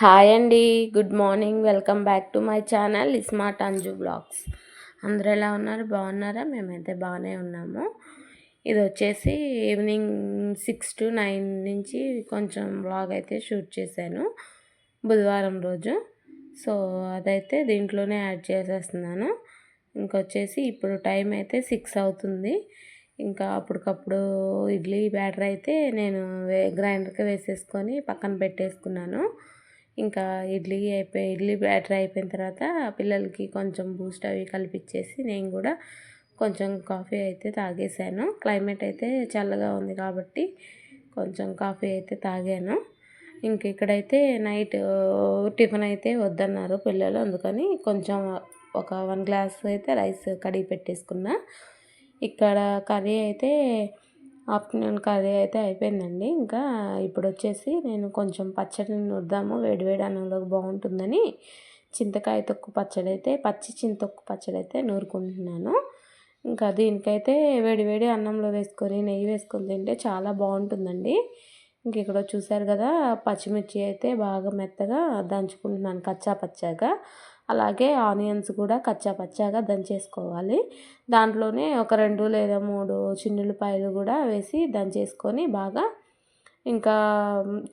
Hi అండి good morning welcome back to my channel smart Anju blogs. అందరూ ఎలా ఉన్నారు? బాగున్నారా? మేమైతే బాగానే ఉన్నాము. ఇది వచ్చేసి ఈవినింగ్ సిక్స్ టు నైన్ నుంచి కొంచెం బ్లాగ్ అయితే షూట్ చేశాను బుధవారం రోజు. సో అదైతే దీంట్లోనే యాడ్ చేసేస్తున్నాను. ఇంకొచ్చేసి ఇప్పుడు టైం అయితే సిక్స్ అవుతుంది. ఇంకా అప్పటికప్పుడు ఇడ్లీ బ్యాటర్ అయితే నేను వే గ్రైండర్కి వేసేసుకొని పక్కన పెట్టేసుకున్నాను. ఇంకా ఇడ్లీ అయిపోయి ఇడ్లీ బ్యాటర్ అయిపోయిన తర్వాత పిల్లలకి కొంచెం బూస్ట్ అవి కలిపిచ్చేసి నేను కూడా కొంచెం కాఫీ అయితే తాగేశాను. క్లైమేట్ అయితే చల్లగా ఉంది కాబట్టి కొంచెం కాఫీ అయితే తాగాను. ఇంక ఇక్కడైతే నైట్ టిఫిన్ అయితే వద్దన్నారు పిల్లలు. అందుకని కొంచెం ఒక వన్ గ్లాస్ అయితే రైస్ కడిగి పెట్టేసుకున్నా. ఇక్కడ కర్రీ అయితే ఆఫ్టర్నూన్ కర్రీ అయితే అయిపోయిందండి. ఇంకా ఇప్పుడు వచ్చేసి నేను కొంచెం పచ్చడిని నుద్దాము వేడివేడి అన్నంలోకి బాగుంటుందని చింతకాయ తొక్కు పచ్చడి అయితే పచ్చి చింతొక్కు పచ్చడి అయితే నూరుకుంటున్నాను. ఇంకా దీనికైతే వేడివేడి అన్నంలో వేసుకొని నెయ్యి వేసుకొని తింటే చాలా బాగుంటుందండి. ఇంక ఇక్కడ చూసారు కదా పచ్చిమిర్చి అయితే బాగా మెత్తగా దంచుకుంటున్నాను కచ్చా పచ్చాగా అలాగే ఆనియన్స్ కూడా కచ్చా పచ్చాగా దంచేసుకోవాలి. దాంట్లోనే ఒక రెండు లేదా మూడు చిన్నులపాయలు కూడా వేసి దంచేసుకొని బాగా ఇంకా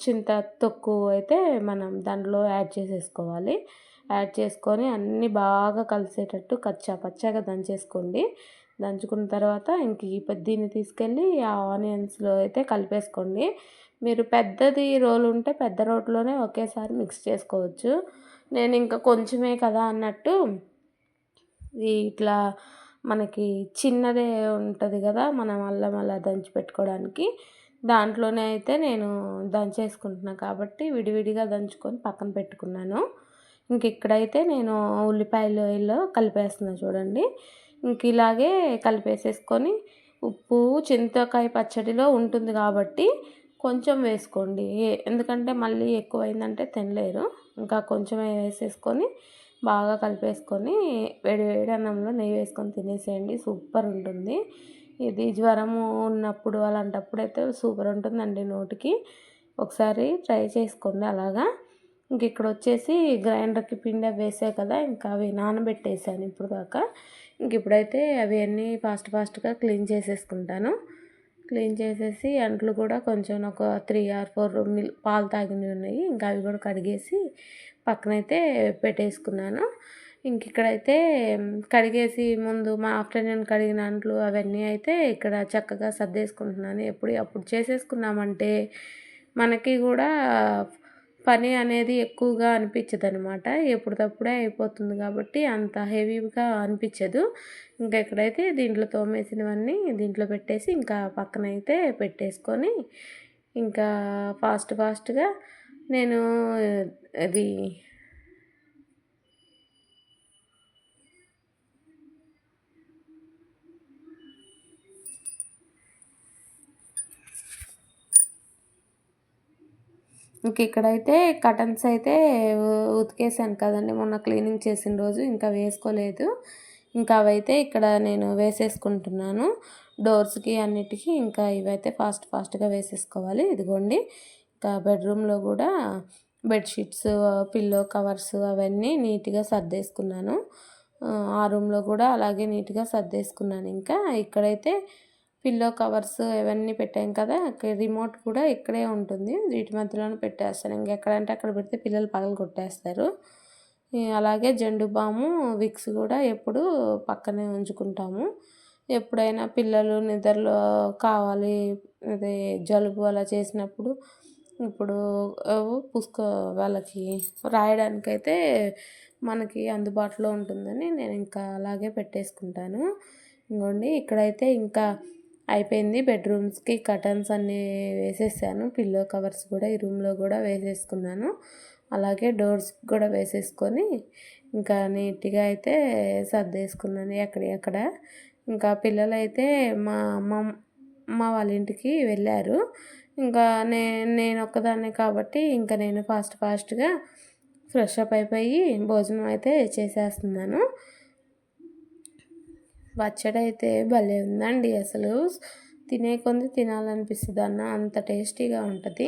చింత తొక్కు అయితే మనం దాంట్లో యాడ్ చేసేసుకోవాలి. యాడ్ చేసుకొని అన్నీ బాగా కలిసేటట్టు కచ్చా పచ్చాగా దంచేసుకోండి. దంచుకున్న తర్వాత ఇంక ఈ దీన్ని తీసుకెళ్ళి ఆ ఆనియన్స్లో అయితే కలిపేసుకోండి. మీరు పెద్దది రోలు ఉంటే పెద్ద రోట్లోనే ఒకేసారి మిక్స్ చేసుకోవచ్చు. నేను ఇంకా కొంచెమే కదా అన్నట్టు ఇట్లా మనకి చిన్నదే ఉంటుంది కదా మనం అల్లం అలా దంచి పెట్టుకోవడానికి. దాంట్లోనే అయితే నేను దంచేసుకుంటున్నాను కాబట్టి విడివిడిగా దంచుకొని పక్కన పెట్టుకున్నాను. ఇంక ఇక్కడైతే నేను ఉల్లిపాయలు ఇల్లు కలిపేస్తున్నాను చూడండి. ఇంక ఇలాగే కలిపేసేసుకొని ఉప్పు చింతకాయ పచ్చడిలో ఉంటుంది కాబట్టి కొంచెం వేసుకోండి. ఎందుకంటే మళ్ళీ ఎక్కువైందంటే తినలేరు. ఇంకా కొంచెమే వేసేసుకొని బాగా కలిపేసుకొని వేడి వేడి అన్నంలో నెయ్యి వేసుకొని తినేసేయండి. సూపర్ ఉంటుంది. ఇది జ్వరము ఉన్నప్పుడు అలాంటప్పుడు అయితే సూపర్ ఉంటుందండి నోటికి. ఒకసారి ట్రై చేసుకోండి అలాగా. ఇంక ఇక్కడ వచ్చేసి గ్రైండర్కి పిండి వేసే కదా ఇంకా అవి నానబెట్టేసాను ఇప్పుడు దాకా ఇంక ఇప్పుడైతే అవి అన్నీ ఫాస్ట్ ఫాస్ట్గా క్లీన్ చేసేసుకుంటాను. క్లీన్ చేసేసి అంట్లు కూడా కొంచెం ఒక త్రీ ఆర్ ఫోర్ మిల్ పాలు తాగినవి ఉన్నాయి. ఇంకా అవి కూడా కడిగేసి పక్కనైతే పెట్టేసుకున్నాను. ఇంక ఇక్కడైతే కడిగేసి ముందు మా ఆఫ్టర్నూన్ కడిగిన అంట్లు అవన్నీ అయితే ఇక్కడ చక్కగా సర్దేసుకుంటున్నాను. ఎప్పుడు అప్పుడు చేసేసుకున్నామంటే మనకి కూడా పని అనేది ఎక్కువగా అనిపించదు అనమాట ఎప్పటికప్పుడే అయిపోతుంది కాబట్టి అంత హెవీగా అనిపించదు. ఇంకా ఎక్కడైతే దీంట్లో తోమేసినవన్నీ దీంట్లో పెట్టేసి ఇంకా పక్కన అయితే పెట్టేసుకొని ఇంకా ఫాస్ట్ ఫాస్ట్గా నేను అది ఇంక ఇక్కడైతే కటన్స్ అయితే ఉతికేసాను కదండి. మొన్న క్లీనింగ్ చేసిన రోజు ఇంకా వేసుకోలేదు. ఇంకా అవైతే ఇక్కడ నేను వేసేసుకుంటున్నాను. డోర్స్కి అన్నిటికీ ఇంకా ఇవైతే ఫాస్ట్ ఫాస్ట్గా వేసేసుకోవాలి. ఇదిగోండి. ఇంకా బెడ్రూమ్లో కూడా బెడ్షీట్స్ పిల్లో కవర్స్ అవన్నీ నీట్గా సర్దేసుకున్నాను. ఆ రూమ్లో కూడా అలాగే నీట్గా సర్దేసుకున్నాను. ఇంకా ఇక్కడైతే పిల్లో కవర్స్ ఇవన్నీ పెట్టాం కదా రిమోట్ కూడా ఇక్కడే ఉంటుంది. వీటి మధ్యలోనే పెట్టేస్తాను. ఇంకెక్కడంటే అక్కడ పెడితే పిల్లలు పగలు కొట్టేస్తారు. అలాగే జెండు బాము విక్స్ కూడా ఎప్పుడు పక్కనే ఉంచుకుంటాము. ఎప్పుడైనా పిల్లలు నిద్రలో కావాలి అదే జలుబు అలా చేసినప్పుడు ఇప్పుడు పుష్క వాళ్ళకి రాయడానికైతే మనకి అందుబాటులో ఉంటుందని నేను ఇంకా అలాగే పెట్టేసుకుంటాను. ఇంకోండి ఇక్కడైతే ఇంకా అయిపోయింది. బెడ్రూమ్స్కి కర్టన్స్ అన్నీ వేసేసాను. పిల్లో కవర్స్ కూడా ఈ రూమ్లో కూడా వేసేసుకున్నాను. అలాగే డోర్స్ కూడా వేసేసుకొని ఇంకా నీట్గా అయితే సర్దేసుకున్నాను ఎక్కడ ఇంకా పిల్లలు అయితే మా అమ్మ మా వాళ్ళ ఇంటికి వెళ్ళారు. ఇంకా నే నేను ఒక్కదాన్నే కాబట్టి ఇంకా నేను ఫాస్ట్ ఫాస్ట్గా ఫ్రెష్ అప్ అయిపోయి భోజనం అయితే చేసేస్తున్నాను. పచ్చడి అయితే భలే ఉందండి అసలు. తినే కొంది తినాలనిపిస్తుంది అన్న అంత టేస్టీగా ఉంటుంది.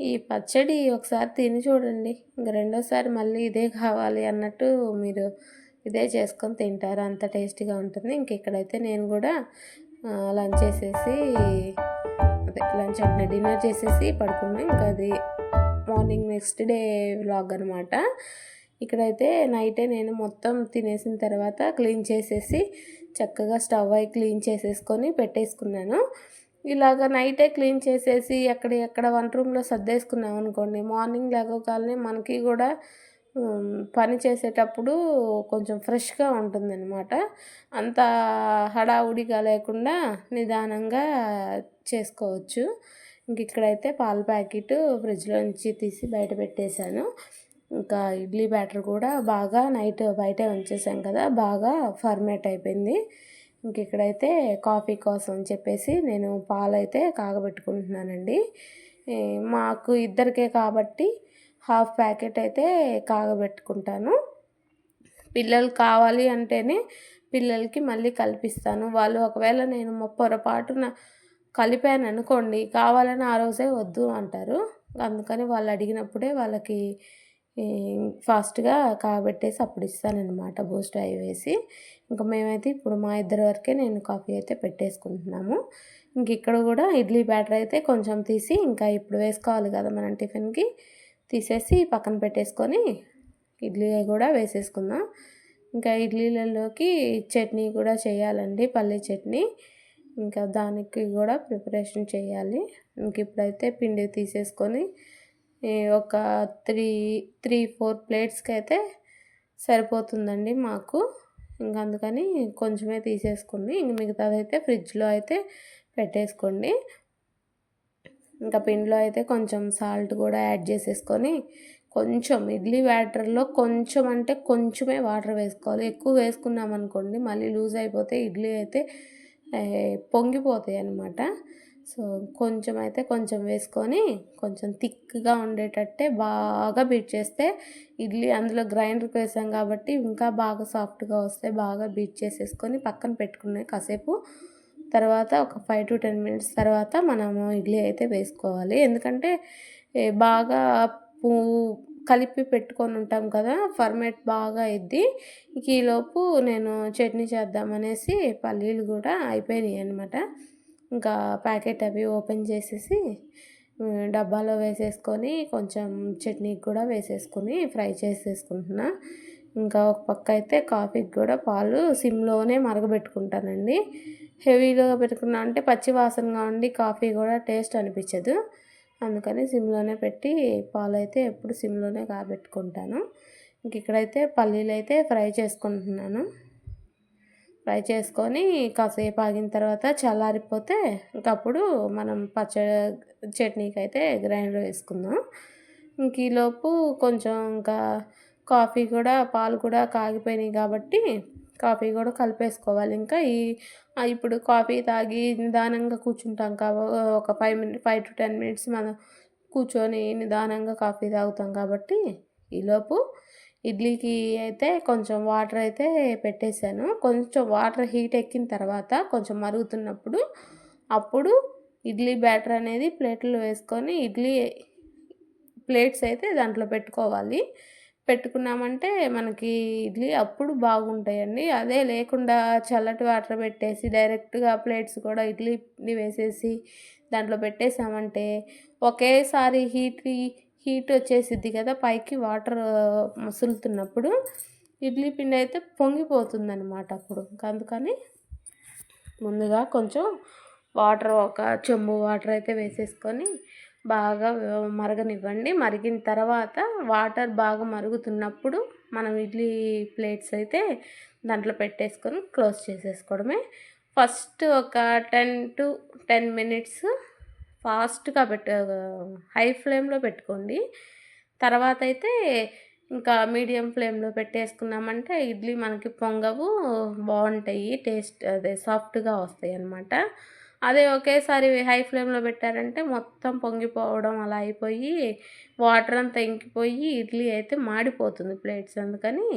ఈ పచ్చడి ఒకసారి తిని చూడండి. ఇంక రెండోసారి మళ్ళీ ఇదే కావాలి అన్నట్టు మీరు ఇదే చేసుకొని తింటారు. అంత టేస్టీగా ఉంటుంది. ఇంక ఇక్కడైతే నేను కూడా లంచ్ చేసేసి అదే లంచ్ అంటే డిన్నర్ చేసేసి పడుకున్నాను ఇంకా అది మార్నింగ్ నెక్స్ట్ డే వ్లాగ్ అనమాట ఇక్కడైతే నైటే నేను మొత్తం తినేసిన తర్వాత క్లీన్ చేసేసి చక్కగా స్టవ్ అయి క్లీన్ చేసేసుకొని పెట్టేసుకున్నాను. ఇలాగ నైటే క్లీన్ చేసేసి ఎక్కడ ఎక్కడ వన్ రూమ్లో సర్దేసుకున్నాం అనుకోండి మార్నింగ్ లేకపోతే మనకి కూడా పని చేసేటప్పుడు కొంచెం ఫ్రెష్గా ఉంటుందన్నమాట. అంత హడావుడిగా లేకుండా నిదానంగా చేసుకోవచ్చు. ఇంక ఇక్కడైతే పాల ప్యాకెట్ ఫ్రిడ్జ్లో నుంచి తీసి బయట పెట్టేశాను. ఇంకా ఇడ్లీ బ్యాటర్ కూడా బాగా నైట్ బయటే ఉంచేసాం కదా బాగా ఫర్మేట్ అయిపోయింది. ఇంక ఇక్కడైతే కాఫీ కోసం అని చెప్పేసి నేను పాలైతే కాగబెట్టుకుంటున్నానండి. మాకు ఇద్దరికే కాబట్టి హాఫ్ ప్యాకెట్ అయితే కాగబెట్టుకుంటాను. పిల్లలు కావాలి అంటేనే పిల్లలకి మళ్ళీ కల్పిస్తాను. వాళ్ళు ఒకవేళ నేను పొరపాటున కలిపాను అనుకోండి కావాలని ఆ రోజే వద్దు అంటారు. అందుకని వాళ్ళు అడిగినప్పుడే వాళ్ళకి ఫాస్ట్గా కాబట్టేసి అప్పుడు ఇస్తానన్నమాట. బూస్ట్ అవి వేసి. ఇంకా మేమైతే ఇప్పుడు మా ఇద్దరి వరకే నేను కాఫీ అయితే పెట్టేసుకుంటున్నాము. ఇంక ఇక్కడ కూడా ఇడ్లీ బ్యాటర్ అయితే కొంచెం తీసి ఇంకా ఇప్పుడు వేసుకోవాలి కదా మనం టిఫిన్కి. తీసేసి పక్కన పెట్టేసుకొని ఇడ్లీ కూడా వేసేసుకుందాం. ఇంకా ఇడ్లీలలోకి చట్నీ కూడా చేయాలండి పల్లీ చట్నీ. ఇంకా దానికి కూడా ప్రిపరేషన్ చేయాలి. ఇంక ఇప్పుడైతే పిండి తీసేసుకొని ఒక త్రీ త్రీ ఫోర్ ప్లేట్స్కి అయితే సరిపోతుందండి మాకు. ఇంకా అందుకని కొంచెమే తీసేసుకుని ఇంక మిగతాది అయితే ఫ్రిడ్జ్లో అయితే పెట్టేసుకోండి. ఇంకా పిండిలో అయితే కొంచెం సాల్ట్ కూడా యాడ్ చేసేసుకొని కొంచెం ఇడ్లీ బ్యాటర్లో కొంచెం అంటే కొంచెమే వాటర్ వేసుకోవాలి. ఎక్కువ వేసుకున్నామనుకోండి మళ్ళీ లూజ్ అయిపోతే ఇడ్లీ అయితే పొంగిపోతాయి అన్నమాట సో కొంచెం అయితే కొంచెం వేసుకొని కొంచెం థిక్గా ఉండేటట్టే బాగా బీట్ చేస్తే ఇడ్లీ అందులో గ్రైండర్కి వేసాం కాబట్టి ఇంకా బాగా సాఫ్ట్గా వస్తే బాగా బీట్ చేసేసుకొని పక్కన పెట్టుకునే కాసేపు. తర్వాత ఒక ఫైవ్ టు టెన్ మినిట్స్ తర్వాత మనము ఇడ్లీ అయితే వేసుకోవాలి. ఎందుకంటే బాగా పూ కలిపి పెట్టుకొని ఉంటాం కదా ఫర్మేట్ బాగా ఇద్ది ఈలోపు నేను చట్నీ చేద్దామనేసి పల్లీలు కూడా అయిపోయినాయి అనమాట ఇంకా ప్యాకెట్ అవి ఓపెన్ చేసేసి డబ్బాలో వేసేసుకొని కొంచెం చట్నీకి కూడా వేసేసుకొని ఫ్రై చేసేసుకుంటున్నా. ఇంకా ఒక పక్క అయితే కాఫీకి కూడా పాలు సిమ్లోనే మరగబెట్టుకుంటానండి. హెవీగా పెట్టుకున్నా అంటే పచ్చి వాసనగా ఉండి కాఫీ కూడా టేస్ట్ అనిపించదు. అందుకని సిమ్లోనే పెట్టి పాలు అయితే ఎప్పుడు సిమ్లోనే కాబెట్టుకుంటాను. ఇంక ఇక్కడైతే పల్లీలు అయితే ఫ్రై చేసుకుంటున్నాను. ఫ్రై చేసుకొని కాసేపు ఆగిన తర్వాత చల్లారిపోతే ఇంకప్పుడు మనం పచ్చ చట్నీకి అయితే గ్రైండర్ వేసుకుందాం. ఇంక ఈలోపు కొంచెం ఇంకా కాఫీ కూడా పాలు కూడా కాగిపోయినాయి కాబట్టి కాఫీ కూడా కలిపేసుకోవాలి. ఇంకా ఈ ఇప్పుడు కాఫీ తాగి నిదానంగా కూర్చుంటాం కాబ ఒక five minute five to ten minutes మనం కూర్చొని నిదానంగా కాఫీ తాగుతాం కాబట్టి ఈలోపు ఇడ్లీకి అయితే కొంచెం వాటర్ అయితే పెట్టేశాను. కొంచెం వాటర్ హీట్ ఎక్కిన తర్వాత కొంచెం మరుగుతున్నప్పుడు అప్పుడు ఇడ్లీ బ్యాటర్ అనేది ప్లేట్లో వేసుకొని ఇడ్లీ ప్లేట్స్ అయితే దాంట్లో పెట్టుకోవాలి. పెట్టుకున్నామంటే మనకి ఇడ్లీ అప్పుడు బాగుంటాయండి. అదే లేకుండా చల్లటి వాటర్ పెట్టేసి డైరెక్ట్గా ప్లేట్స్ కూడా ఇడ్లీ వేసేసి దాంట్లో పెట్టేసామంటే ఒకేసారి హీట్ హీట్ వచ్చేసిద్ది కదా పైకి వాటర్ ముసులుతున్నప్పుడు ఇడ్లీ పిండి అయితే పొంగిపోతుంది అనమాట అప్పుడు. అందుకని ముందుగా కొంచెం వాటర్ ఒక చెంబు వాటర్ అయితే వేసేసుకొని బాగా మరగనివ్వండి. మరిగిన తర్వాత వాటర్ బాగా మరుగుతున్నప్పుడు మనం ఇడ్లీ ప్లేట్స్ అయితే దాంట్లో పెట్టేసుకొని క్లోజ్ చేసేసుకోవడమే. ఫస్ట్ ఒక టెన్ టు టెన్ మినిట్స్ ఫాస్ట్గా పెట్ట హై ఫ్లేమ్లో పెట్టుకోండి. తర్వాత అయితే ఇంకా మీడియం ఫ్లేమ్లో పెట్టేసుకున్నామంటే ఇడ్లీ మనకి పొంగవు బాగుంటాయి టేస్ట్ అదే సాఫ్ట్గా వస్తాయి అన్నమాట. అదే ఒకేసారి హై ఫ్లేమ్లో పెట్టారంటే మొత్తం పొంగిపోవడం అలా అయిపోయి వాటర్ అంతా ఇంకిపోయి ఇడ్లీ అయితే మాడిపోతుంది ప్లేట్స్. అందుకని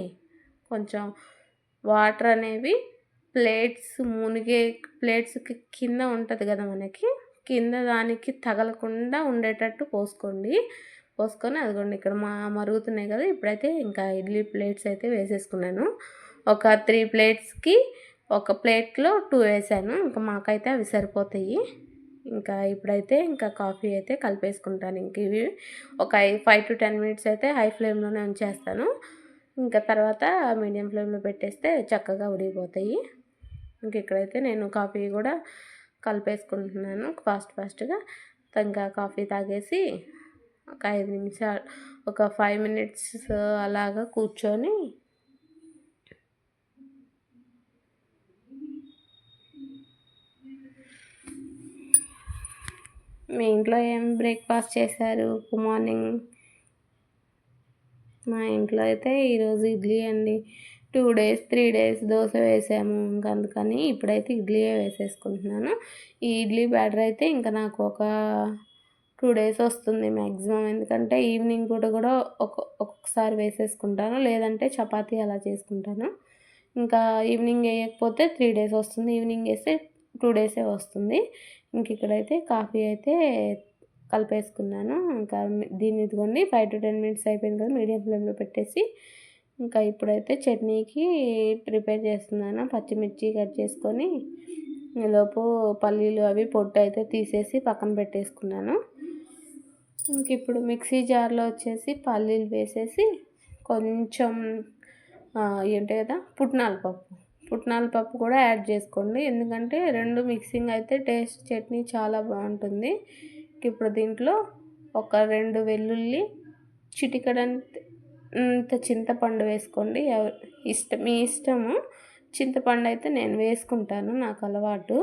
కొంచెం వాటర్ అనేవి ప్లేట్స్ మునిగే ప్లేట్స్కి కింద ఉంటుంది కదా మనకి కింద దానికి తగలకుండా ఉండేటట్టు పోసుకోండి. పోసుకొని అదిగోండి ఇక్కడ మా మరుగుతున్నాయి కదా ఇప్పుడైతే ఇంకా ఇడ్లీ ప్లేట్స్ అయితే వేసేసుకున్నాను. ఒక త్రీ ప్లేట్స్కి ఒక ప్లేట్లో టూ వేసాను. ఇంకా మాకైతే అవి సరిపోతాయి. ఇంకా ఇప్పుడైతే ఇంకా కాఫీ అయితే కలిపేసుకుంటాను. ఇంక ఇవి ఒక ఫైవ్ టు టెన్ మినిట్స్ అయితే హై ఫ్లేమ్లోనే ఉంచేస్తాను. ఇంకా తర్వాత మీడియం ఫ్లేమ్లో పెట్టేస్తే చక్కగా ఉడిగిపోతాయి ఇంక ఇక్కడైతే నేను కాఫీ కూడా కలిపేసుకుంటున్నాను ఫాస్ట్ ఫాస్ట్గా. ఇంకా కాఫీ తాగేసి ఒక ఐదు నిమిషాలు ఒక ఫైవ్ మినిట్స్ అలాగా కూర్చొని మీ ఇంట్లో ఏం బ్రేక్ఫాస్ట్ చేశారు? గుడ్ మార్నింగ్ మా ఇంట్లో అయితే ఈరోజు ఇడ్లీ అండి. Two days three days dosa వేసాము ఇంకా అందుకని ఇప్పుడైతే ఇడ్లీయే వేసేసుకుంటున్నాను. ఈ ఇడ్లీ బ్యాటర్ అయితే ఇంకా నాకు ఒక టూ డేస్ వస్తుంది మ్యాక్సిమం ఎందుకంటే ఈవినింగ్ పూట కూడా ఒక ఒక్కొక్కసారి వేసేసుకుంటాను. లేదంటే చపాతీ అలా చేసుకుంటాను. ఇంకా ఈవినింగ్ వేయకపోతే త్రీ డేస్ వస్తుంది. ఈవినింగ్ వేస్తే టూ డేసే వస్తుంది. ఇంక ఇక్కడైతే కాఫీ అయితే కలిపేసుకున్నాను. ఇంకా దీన్ని ఇదిగోండి ఫైవ్ టు టెన్ మినిట్స్ అయిపోయింది కదా మీడియం ఫ్లేమ్లో పెట్టేసి ఇంకా ఇప్పుడైతే చట్నీకి ప్రిపేర్ చేస్తున్నాను. పచ్చిమిర్చి కట్ చేసుకొని ఈలోపు పల్లీలు అవి పొట్టు అయితే తీసేసి పక్కన పెట్టేసుకున్నాను. ఇంక ఇప్పుడు మిక్సీ జార్లో వచ్చేసి పల్లీలు వేసేసి కొంచెం ఏంటి కదా పుట్నాల పప్పు. పుట్నాల పప్పు కూడా యాడ్ చేసుకోండి. ఎందుకంటే రెండు మిక్సింగ్ అయితే టేస్ట్ చట్నీ చాలా బాగుంటుంది. ఇప్పుడు దీంట్లో ఒక రెండు వెల్లుల్లి చిటికడంత ఇంత చింతపండు వేసుకోండి. ఇష్టం మీ ఇష్టము. చింతపండు అయితే నేను వేసుకుంటాను నాకు అలవాటు.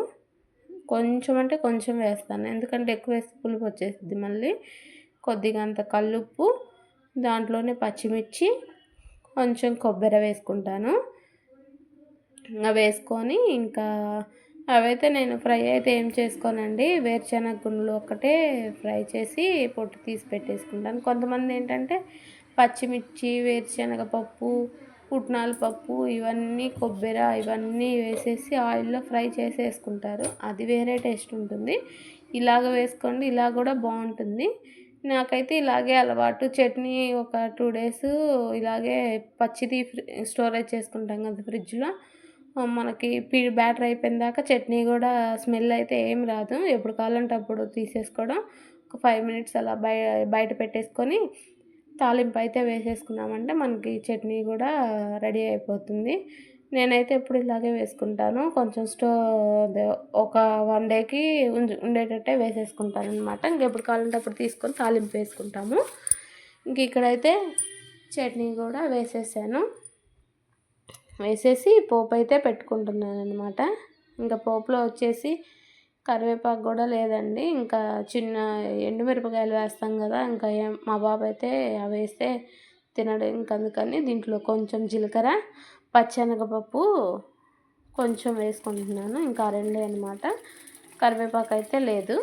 కొంచెం అంటే కొంచెం వేస్తాను. ఎందుకంటే ఎక్కువ వేస్తే పులుపు వచ్చేస్తుంది మళ్ళీ. కొద్దిగా అంత కల్లుప్పు దాంట్లోనే పచ్చిమిర్చి కొంచెం కొబ్బరి వేసుకుంటాను. ఇంకా వేసుకొని ఇంకా అవైతే నేను ఫ్రై అయితే ఏం చేసుకోనండి. వేరుశనగ గుండ్లు ఒకటే ఫ్రై చేసి పొట్టు తీసి పెట్టేసుకుంటాను. కొంతమంది ఏంటంటే పచ్చిమిర్చి వేరుశనగ పప్పు పుట్నాల పప్పు ఇవన్నీ కొబ్బరి ఇవన్నీ వేసేసి ఆయిల్లో ఫ్రై చేసేసుకుంటారు. అది వేరే టేస్ట్ ఉంటుంది. ఇలాగ వేసుకోండి ఇలా కూడా బాగుంటుంది. నాకైతే ఇలాగే అలవాటు. చట్నీ ఒక టూ డేస్ ఇలాగే పచ్చిది స్టోరేజ్ చేసుకుంటాం కదా ఫ్రిడ్జ్లో. మనకి పీ బ్యాటర్ అయిపోయిందాక చట్నీ కూడా స్మెల్ అయితే ఏం రాదు. ఎప్పుడు కావాలంటే అప్పుడు తీసేసుకోవడం. ఒక ఫైవ్ మినిట్స్ అలా బయ బయట పెట్టేసుకొని తాలింపు అయితే వేసేసుకున్నామంటే మనకి చట్నీ కూడా రెడీ అయిపోతుంది. నేనైతే ఎప్పుడు ఇలాగే వేసుకుంటాను. కొంచెం స్టో ఒక వన్ డేకి ఉండేటట్టే వేసేసుకుంటాను అనమాట ఇంకెప్పుడు కావాలంటే అప్పుడు తీసుకొని తాలింపు వేసుకుంటాము. ఇంక ఇక్కడైతే చట్నీ కూడా వేసేసాను. వేసేసి పోపు అయితే పెట్టుకుంటున్నాను అనమాట ఇంకా పోపులో వచ్చేసి కరివేపాకు కూడా లేదండి. ఇంకా చిన్న ఎండుమిరపకాయలు వేస్తాం కదా ఇంకా మా బాబు అయితే అవి వేస్తే తినడు. ఇంక అందుకని దీంట్లో కొంచెం జీలకర్ర పచ్చెనగపప్పు కొంచెం వేసుకుంటున్నాను. ఇంకా రెండే అనమాట కరివేపాకు అయితే లేదు.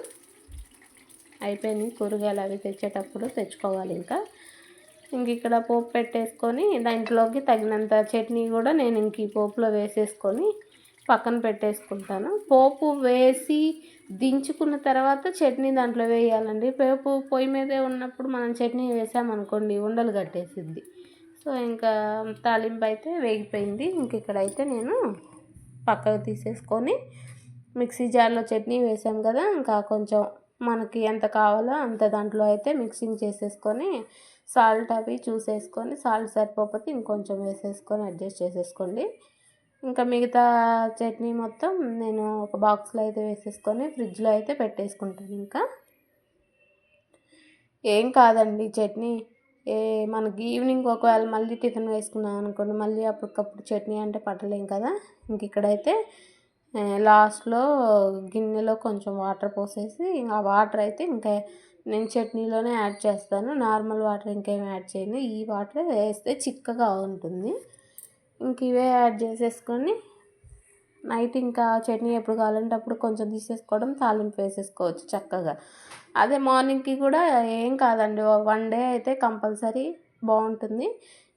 అయిపోయింది కూరగాయలు అవి తెచ్చేటప్పుడు తెచ్చుకోవాలి ఇంకా. ఇంక ఇక్కడ పోపు పెట్టేసుకొని దాంట్లోకి తగినంత చట్నీ కూడా నేను ఇంక ఈ పోపులో వేసేసుకొని పక్కన పెట్టేసుకుంటాను. పోపు వేసి దించుకున్న తర్వాత చట్నీ దాంట్లో వేయాలండి. పోపు పొయ్యి మీదే ఉన్నప్పుడు మనం చట్నీ వేసామనుకోండి ఉండలు కట్టేసిద్ది. సో ఇంకా తాలింపు అయితే వేగిపోయింది. ఇంక ఇక్కడైతే నేను పక్కకు తీసేసుకొని మిక్సీ జార్లో చట్నీ వేసాం కదా ఇంకా కొంచెం మనకి ఎంత కావాలో అంత దాంట్లో అయితే మిక్సింగ్ చేసేసుకొని సాల్ట్ అవి చూసేసుకొని సాల్ట్ సరిపోతే ఇంకొంచెం వేసేసుకొని అడ్జస్ట్ చేసేసుకోండి. ఇంకా మిగతా చట్నీ మొత్తం నేను ఒక బాక్స్లో అయితే వేసేసుకొని ఫ్రిడ్జ్లో అయితే పెట్టేసుకుంటాను ఇంకా. ఏం కాదండి చట్నీ. ఏ మనకి ఈవినింగ్ ఒకవేళ మళ్ళీ టిఫిన్ వేసుకున్నాం అనుకోండి మళ్ళీ అప్పటికప్పుడు చట్నీ అంటే పట్టలేం కదా. ఇంక ఇక్కడైతే లాస్ట్లో గిన్నెలో కొంచెం వాటర్ పోసేసి ఆ వాటర్ అయితే ఇంకా నేను చట్నీలోనే యాడ్ చేస్తాను. నార్మల్ వాటర్ ఇంకేం యాడ్ చేయను. ఈ వాటర్ వేస్తే చిక్కగా ఉంటుంది. ఇంక ఇవే యాడ్ చేసేసుకొని నైట్ ఇంకా చట్నీ ఎప్పుడు కావాలంటే అప్పుడు కొంచెం తీసేసుకోవడం తాలింపు వేసేసుకోవచ్చు చక్కగా. అదే మార్నింగ్కి కూడా ఏం కాదండి వన్ డే అయితే కంపల్సరీ బాగుంటుంది.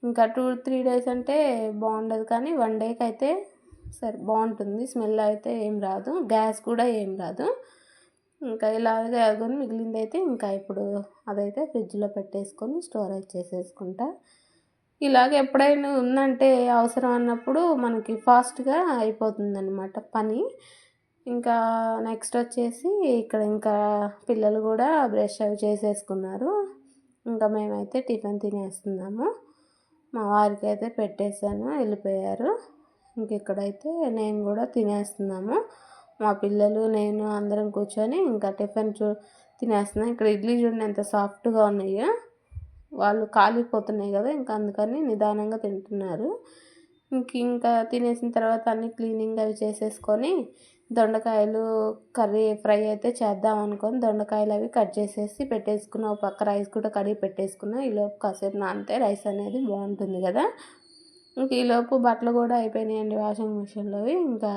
ఇంకా టూ త్రీ డేస్ అంటే బాగుండదు కానీ వన్ డేకి అయితే సరే బాగుంటుంది. స్మెల్ అయితే ఏం రాదు గ్యాస్ కూడా ఏం రాదు. ఇంకా ఇలాగే అదుకొని మిగిలింది అయితే ఇంకా ఇప్పుడు అదైతే ఫ్రిడ్జ్లో పెట్టేసుకొని స్టోరేజ్ చేసేసుకుంటా. ఇలాగ ఎప్పుడైనా ఉందంటే అవసరం అన్నప్పుడు మనకి ఫాస్ట్గా అయిపోతుందన్నమాట పని. ఇంకా నెక్స్ట్ వచ్చేసి ఇక్కడ ఇంకా పిల్లలు కూడా బ్రష్ అవి చేసేసుకున్నారు. ఇంకా మేమైతే టిఫిన్ తినేస్తున్నాము. మా వారికి అయితే పెట్టేశాను వెళ్ళిపోయారు. ఇంక ఇక్కడైతే నేను కూడా తినేస్తున్నాము. మా పిల్లలు నేను అందరం కూర్చొని ఇంకా టిఫిన్ చూ తినేస్తున్నాం. ఇక్కడ ఇడ్లీ చూడండి ఎంత సాఫ్ట్గా ఉన్నాయో. వాళ్ళు కాలిపోతున్నాయి కదా ఇంకా అందుకని నిదానంగా తింటున్నారు. ఇంక ఇంకా తినేసిన తర్వాత అన్ని క్లీనింగ్ అవి చేసేసుకొని దొండకాయలు కర్రీ ఫ్రై అయితే చేద్దాం అనుకొని దొండకాయలు అవి కట్ చేసేసి పెట్టేసుకున్న ఒక పక్క రైస్ కూడా కడిగి పెట్టేసుకున్నా ఈలోపు కాసేపు నానితే రైస్ అనేది బాగుంటుంది కదా. ఇంక ఈలోపు బట్టలు కూడా అయిపోయినాయండి వాషింగ్ మిషన్లోవి ఇంకా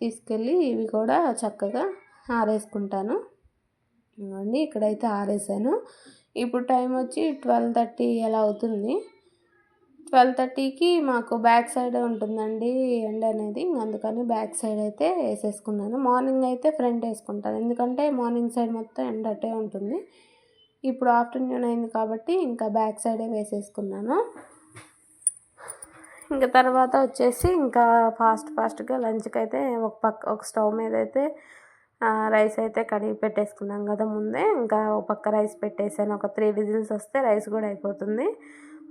తీసుకెళ్ళి ఇవి కూడా చక్కగా ఆరేసుకుంటాను. ఇవ్వండి ఇక్కడైతే ఆరేసాను. ఇప్పుడు టైం వచ్చి ట్వెల్వ్ థర్టీ అలా అవుతుంది. ట్వెల్వ్ థర్టీకి మాకు బ్యాక్ సైడ్ ఉంటుందండి ఎండ్ అనేది. అందుకని బ్యాక్ సైడ్ అయితే వేసేసుకున్నాను. మార్నింగ్ అయితే ఫ్రంట్ వేసుకుంటాను. ఎందుకంటే మార్నింగ్ సైడ్ మొత్తం ఎండ్ అటే ఉంటుంది. ఇప్పుడు ఆఫ్టర్నూన్ అయింది కాబట్టి ఇంకా బ్యాక్ సైడే వేసేసుకున్నాను. ఇంకా తర్వాత వచ్చేసి ఇంకా ఫాస్ట్ ఫాస్ట్గా లంచ్కి అయితే ఒక పక్క ఒక స్టవ్ మీద అయితే రైస్ అయితే కడిగి పెట్టేసుకున్నాం కదా ముందే. ఇంకా ఒక పక్క రైస్ పెట్టేసాను. ఒక త్రీ విజిల్స్ వస్తే రైస్ కూడా అయిపోతుంది.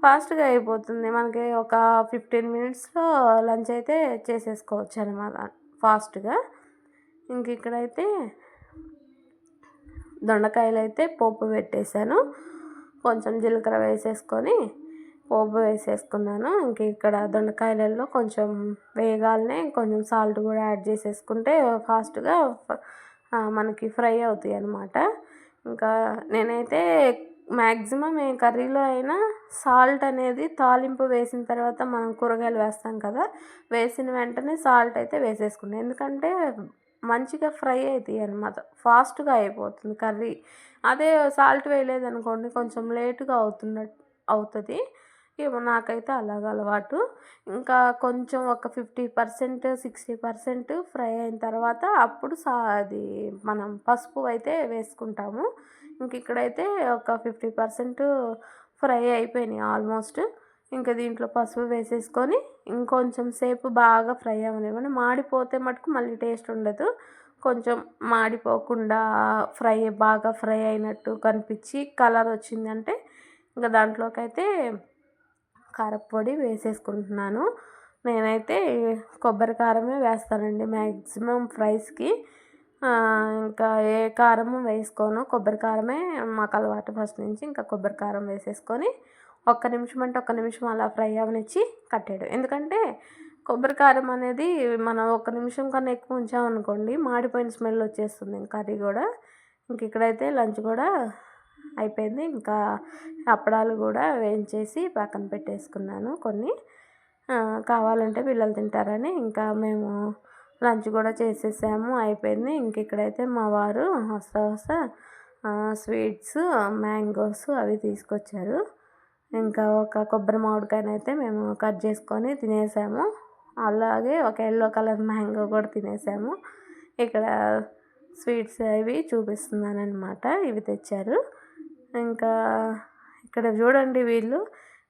ఫాస్ట్గా అయిపోతుంది. మనకి ఒక ఫిఫ్టీన్ మినిట్స్లో లంచ్ అయితే చేసేసుకోవచ్చు అనమాట ఫాస్ట్గా ఇంక ఇక్కడైతే దొండకాయలు అయితే పోపు పెట్టేశాను. కొంచెం జీలకర్ర వేసేసుకొని పోపు వేసేసుకున్నాను. ఇంక ఇక్కడ దొండకాయలలో కొంచెం వేగాలనే కొంచెం సాల్ట్ కూడా యాడ్ చేసేసుకుంటే ఫాస్ట్గా మనకి ఫ్రై అవుతాయి అన్నమాట. ఇంకా నేనైతే మ్యాక్సిమం ఏ కర్రీలో అయినా సాల్ట్ అనేది తాలింపు వేసిన తర్వాత మనం కూరగాయలు వేస్తాం కదా వేసిన వెంటనే సాల్ట్ అయితే వేసేసుకున్నాను ఎందుకంటే మంచిగా ఫ్రై అవుతాయి అనమాట ఫాస్ట్గా అయిపోతుంది కర్రీ. అదే సాల్ట్ వేయలేదనుకోండి కొంచెం లేటుగా అవుతున్నట్టు అవుతుంది. ఏమో నాకైతే అలాగ అలవాటు. ఇంకా కొంచెం ఒక fifty percent sixty percent fry అయిన తర్వాత అప్పుడు సా అది మనం పసుపు అయితే వేసుకుంటాము. ఇంక ఇక్కడైతే ఒక ఫిఫ్టీ పర్సెంట్ ఫ్రై అయిపోయినాయి ఆల్మోస్ట్. ఇంకా దీంట్లో పసుపు వేసేసుకొని ఇంకొంచెం సేపు బాగా ఫ్రై అవ్వనివ్వండి మాడిపోతే మటుకు మళ్ళీ టేస్ట్ ఉండదు. కొంచెం మాడిపోకుండా ఫ్రై బాగా ఫ్రై అయినట్టు కనిపించి కలర్ వచ్చిందంటే ఇంకా దాంట్లోకి అయితే కారపొడి వేసేసుకుంటున్నాను. నేనైతే కొబ్బరి కారమే వేస్తానండి మ్యాక్సిమం ఫ్రైస్కి. ఇంకా ఏ కారము వేసుకోను. కొబ్బరి కారమే మాకు అలవాటు ఫస్ట్ నుంచి ఇంకా కొబ్బరి కారం వేసేసుకొని ఒక్క నిమిషం అంటే ఒక్క నిమిషం అలా ఫ్రై అవనిచ్చి కట్టాడు ఎందుకంటే కొబ్బరి కారం అనేది మనం ఒక నిమిషం కన్నా ఎక్కువ ఉంచామనుకోండి మాడిపోయిన స్మెల్ వచ్చేస్తుంది. కర్రీ కూడా. ఇంక ఇక్కడైతే లంచ్ కూడా అయిపోయింది. ఇంకా అప్పడాలు కూడా వేయించేసి పక్కన పెట్టేసుకున్నాను కొన్ని. కావాలంటే పిల్లలు తింటారని ఇంకా మేము లంచ్ కూడా చేసేసాము. అయిపోయింది. ఇంక ఇక్కడైతే మా వారు వస్తా వస్తా స్వీట్స్ మ్యాంగోస్ అవి తీసుకొచ్చారు. ఇంకా ఒక కొబ్బరి మామిడికాయనైతే మేము కట్ చేసుకొని తినేసాము. అలాగే ఒక ఎల్లో కలర్ మ్యాంగో కూడా తినేసాము. ఇక్కడ స్వీట్స్ అవి చూపిస్తున్నాను అనమాట ఇవి తెచ్చారు. ఇంకా ఇక్కడ చూడండి వీళ్ళు.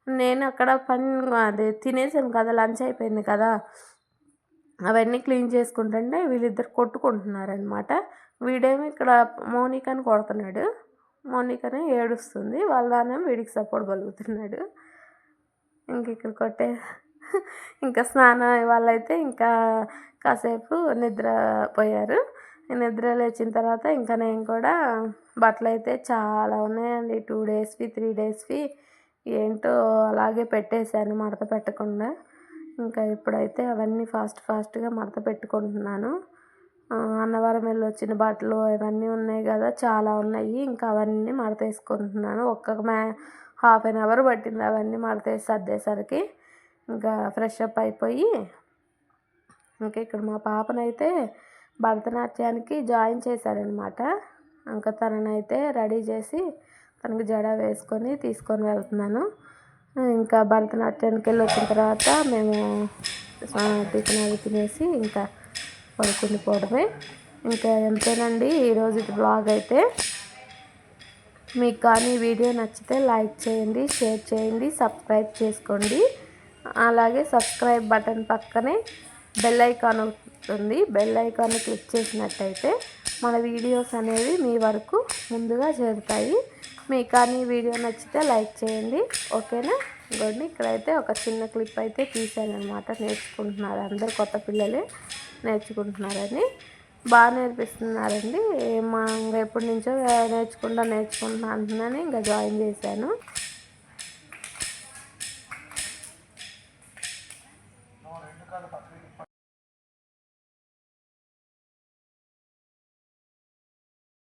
నేను అక్కడ పని అది తినేసాను కదా లంచ్ అయిపోయింది కదా. అవన్నీ క్లీన్ చేసుకుంటుంటే వీళ్ళిద్దరు కొట్టుకుంటున్నారనమాట వీడేమో ఇక్కడ మౌనికని కొడుతున్నాడు. మౌనికని ఏడుస్తుంది. వాళ్ళ నాన్న వీడికి సపోర్ట్ కలుగుతున్నాడు ఇంక ఇక్కడ కొట్టే ఇంకా స్నానం వాళ్ళైతే ఇంకా కాసేపు నిద్ర పోయారు నిద్ర లేచిన తర్వాత ఇంకా నేను కూడా బట్టలు అయితే చాలా ఉన్నాయండి. టూ డేస్వి త్రీ డేస్వి ఏంటో అలాగే పెట్టేశాను మడత పెట్టకుండా. ఇంకా ఇప్పుడైతే అవన్నీ ఫాస్ట్ ఫాస్ట్గా మడత పెట్టుకుంటున్నాను. అన్నవరం వెళ్ళి వచ్చిన బట్టలు అవన్నీ ఉన్నాయి కదా చాలా ఉన్నాయి. ఇంకా అవన్నీ మడత వేసుకుంటున్నాను. ఒక్క మ్యా హాఫ్ అన్ అవర్ పట్టింది అవన్నీ మడత వేసి సర్దేసరికి. ఇంకా ఫ్రెష్ అప్ అయిపోయి ఇంకా ఇక్కడ మా పాపనైతే భరతనాట్యానికి జాయిన్ చేశారనమాట. ఇంకా తననైతే రెడీ చేసి తనకి జడ వేసుకొని తీసుకొని వెళ్తున్నాను. ఇంకా భరతనాట్యానికి వెళ్ళి వచ్చిన తర్వాత మేము టిఫిన్ అవి తినేసి ఇంకా పడుకుని పోవడమే. ఇంకా ఎంతేనండి ఈరోజు బ్లాగ్ అయితే. మీకు కానీ వీడియో నచ్చితే లైక్ చేయండి షేర్ చేయండి సబ్స్క్రైబ్ చేసుకోండి. అలాగే సబ్స్క్రైబ్ బటన్ పక్కనే బెల్ ఐకాన్ వస్తుంది. బెల్ ఐకాన్ని క్లిక్ చేసినట్టయితే మన వీడియోస్ అనేవి మీ వరకు ముందుగా చేరుతాయి. మీకు కానీ వీడియో నచ్చితే లైక్ చేయండి. ఓకేనా? ఇంకోండి ఇక్కడైతే ఒక చిన్న క్లిప్ అయితే తీశానమాట అనమాట నేర్చుకుంటున్నారు అందరు కొత్త పిల్లలే నేర్చుకుంటున్నారని. బాగా నేర్పిస్తున్నారండి. మా ఇంకా ఎప్పటి నుంచో నేర్చుకుంటా నేర్చుకుంటున్నా అంటున్నాను ఇంకా జాయిన్ చేశాను.